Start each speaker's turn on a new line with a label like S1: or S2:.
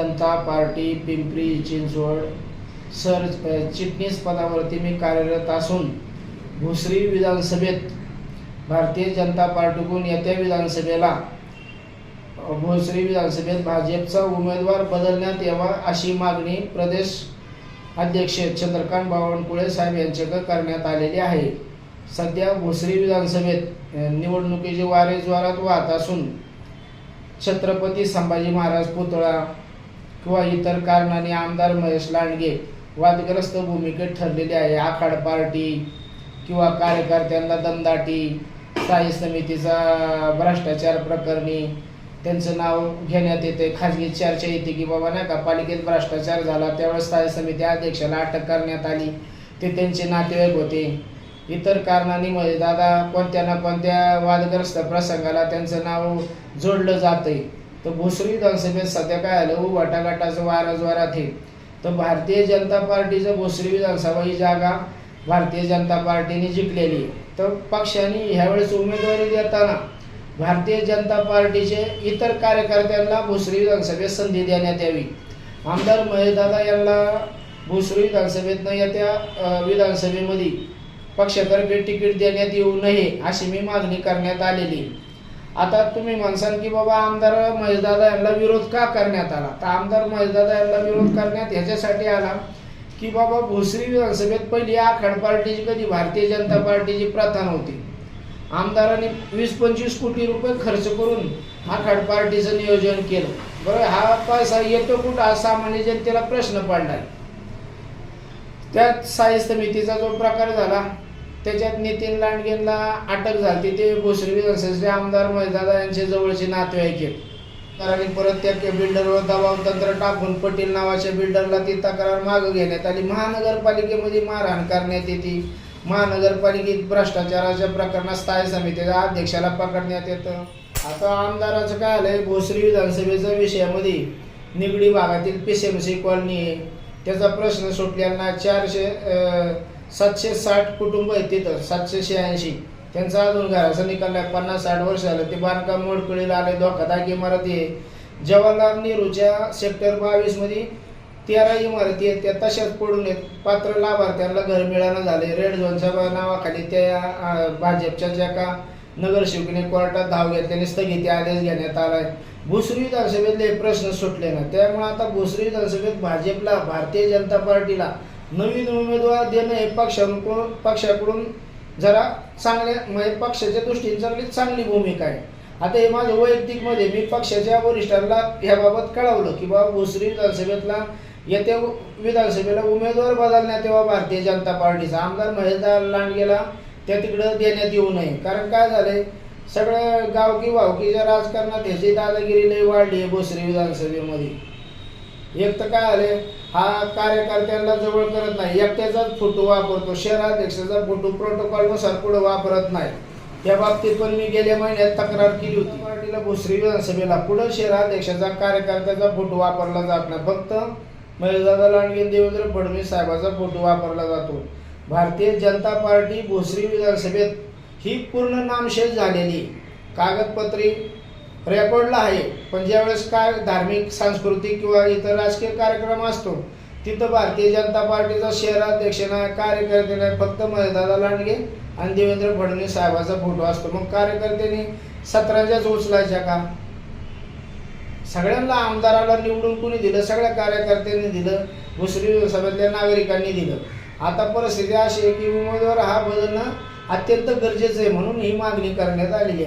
S1: जनता party Pimpri Chinchwad सर चिटणीस पदावरती मी कार्यरत असून भुसरी विधानसभेत भारतीय जनता पार्टीकडून येत्या विधानसभेला भोसरी विधानसभेत भाजपचा उमेदवार बदलण्यात यावा अशी मागणी प्रदेश अध्यक्ष चंद्रकांत बावनकुळे साहेब यांच्याकडे करण्यात आलेली आहे. सध्या भोसरी विधानसभेत निवडणुकीचे वारे ज्वारात वाहत असून छत्रपती संभाजी महाराज पुतळा किंवा इतर कारणाने आमदार महेश लांडगे वादग्रस्त भूमिकेत ठरलेले आहे. आखाड पार्टी किंवा कार्यकर्त्यांना दमदाटी स्थायी समितीचा भ्रष्टाचार प्रकरणी त्यांचं नाव घेण्यात येते खाजगी चर्चा येते की बाबा नाही का पालिकेत भ्रष्टाचार झाला त्यावेळेस स्थायी समिती अध्यक्षाला अटक करण्यात आली. ते त्यांचे नातेवाईक होते. इतर कारणांनी म्हणजे दादा कोणत्या ना कोणत्या वादग्रस्त प्रसंगाला त्यांचं नाव जोडलं जातंय. तर भोसरी विधानसभेत सध्या काय आलं? वाटाघाटाचं वारा जोरात आहे. तर भारतीय जनता पार्टीचं भोसरी विधानसभा ही जागा भारतीय जनता पार्टीने जिंकलेली तर पक्षाने ह्यावेळेस उमेदवारी देताना भारतीय जनता पार्टीचे इतर कार्यकर्त्यांना भोसरी विधानसभेत संधी देण्यात यावी. आमदार महेशदादा यांना भोसरी विधानसभेतनं येत्या विधानसभेमध्ये पक्षातर्फे तिकीट देण्यात येऊ नये अशी मी मागणी करण्यात आलेली आहे. आता तुम्ही म्हणसान की बाबा आमदार महेशदादा यांना विरोध का करण्यात आला? तर आमदार महेशदादा यांना विरोध करण्यात ह्याच्यासाठी आला की बाबा भोसरी विधानसभेत पहिली आखाड पार्टीची कधी भारतीय जनता पार्टीची प्रथा नव्हती. आमदारांनी वीस पंचवीस कोटी रुपये खर्च करून आखाड पार्टीचं नियोजन केलं. बरं हा पैसा येतो कुठं? हा सामान्य जनतेला प्रश्न पडणार त्यात साई समितीचा जो प्रकार झाला त्याच्यात नितीन लांडगेंना अटक झाली. ते भोसरी विधानसभेचे आमदार महेशदादा यांचे जवळचे नातेवाईक आहेत. कारण परत त्या बिल्डरवर दबाव तंत्र टाकून पटेल नावाच्या बिल्डरला ती तक्रार मागं घेण्यात आली. महानगरपालिकेमध्ये मारहाण करण्यात येते. महानगरपालिकेत भ्रष्टाचाराच्या प्रकरणात स्थायी समितीच्या अध्यक्षाला पकडण्यात येतं. आता आमदाराचं काय आलंय? भोसरी विधानसभेच्या विषयामध्ये निगडी भागातील पीसीएमसी कॉलनी आहे. त्याचा प्रश्न सुटलेला चारशे सातशे साठ कुटुंब आहेत तिथं सातशे शहाऐंशी. त्यांचा अजून घराचा निकाल आहे पन्नास साठ वर्ष झालं. ते बांधकाम मोडकळीला आले धोकादायक इमारती आहे. जवाहरलाल नेहरूच्या सेक्टर बावीसमध्ये तेरा इमारती आहेत त्या तशाच पडून आहेत. पात्र लाभार्थ्यांना घर मिळालं झाले रेड झोनच्या नावाखाली त्या भाजपच्या ज्या का नगरसेवकीने कोर्टात धाव घेतल्याने स्थगिती आदेश घेण्यात आला भुसरी विधानसभेतले प्रश्न सुटले ना. त्यामुळे आता भुसरी विधानसभेत भाजपला भारतीय जनता पार्टीला नवीन उमेदवार देणं हे पक्षाकडून पक्षाकडून जरा चांगल्या म्हणजे पक्षाच्या दृष्टीने चांगली चांगली भूमिका आहे. आता हे माझं वैयक्तिकमध्ये मी पक्षाच्या वरिष्ठांना ह्याबाबत कळवलं की बाबा भोसरी विधानसभेतला येत्या विधानसभेला उमेदवार बदलण्यात तेव्हा भारतीय जनता पार्टीचा आमदार महेशदार लांडगेला त्या तिकडं देण्यात येऊ नये. कारण काय झालंय? सगळं गावकी वावकीच्या राजकारणात ह्याची दादागिरी लई वाढली आहे भोसरी विधानसभेमध्ये. एक तर काय आले हा कार्यकर्त्यांना जवळ करत नाही. एकट्याचाच फोटो वापरतो. शहराध्यक्षाचा फोटो प्रोटोकॉलनुसार पुढे वापरत नाही. त्या बाबतीत पण मी गेल्या महिन्यात तक्रार केली होती. पार्टीला भोसरी विधानसभेला पुढे शहराध्यक्षाचा कार्यकर्त्याचा फोटो वापरला जात नाही. फक्त महेशदादा लांडगे देवेंद्र फडणवीस साहेबाचा फोटो वापरला जातो. भारतीय जनता पार्टी भोसरी विधानसभेत ही पूर्ण नामशेष झालेली कागदपत्री रेकॉर्डला आहे. पण ज्यावेळेस काय धार्मिक सांस्कृतिक किंवा इतर राजकीय कार्यक्रम असतो तिथं भारतीय जनता पार्टीचा शहराध्यक्ष नाही कार्यकर्ते नाही फक्त महेशदादा लांडगे आणि देवेंद्र फडणवीस साहेबाचा फोटो असतो. मग कार्यकर्त्यांनी सतराच्याच उचलायच्या का? सगळ्यांना आमदाराला निवडून कुणी दिलं? सगळ्या कार्यकर्त्यांनी दिलं. भोसरी सभेतल्या नागरिकांनी दिलं. आता परिस्थिती अशी आहे की उमेदवार हा बदलणं अत्यंत गरजेचं आहे म्हणून ही मागणी करण्यात आलेली आहे.